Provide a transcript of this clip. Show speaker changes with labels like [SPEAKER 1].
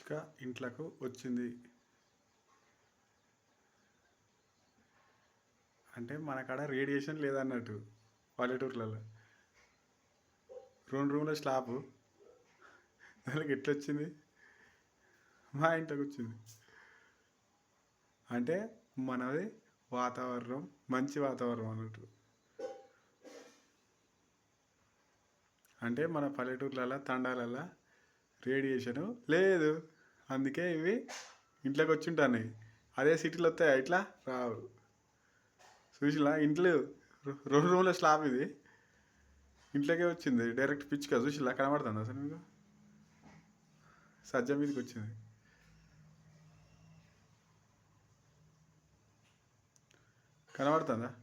[SPEAKER 1] పిచ్చుక ఇంట్లోకి వచ్చింది. అంటే మన కాడ రేడియేషన్ లేదన్నట్టు పల్లెటూర్లలో. రెండు రూమ్ల స్లాబ్. దానికి ఎట్లా వచ్చింది మా ఇంట్లోకి వచ్చింది. అంటే మనది వాతావరణం మంచి వాతావరణం అన్నట్టు. అంటే మన పల్లెటూర్లలో తండాలలో రేడియేషను? లేదు. అందుకే ఇవి ఇంట్లోకి వచ్చి ఉంటాయి అదే సిటీలో వస్తాయి ఇట్లా? రావు. చూసిలా ఇంట్లో రెండు రూమ్ల స్లాబ్ ఇది. ఇంట్లోకే వచ్చింది. డైరెక్ట్ పిచ్చుక. చూసిలా కనబడుతుంది అసలు మీకు? సజ్జ మీదకి వచ్చింది కనబడుతుందా?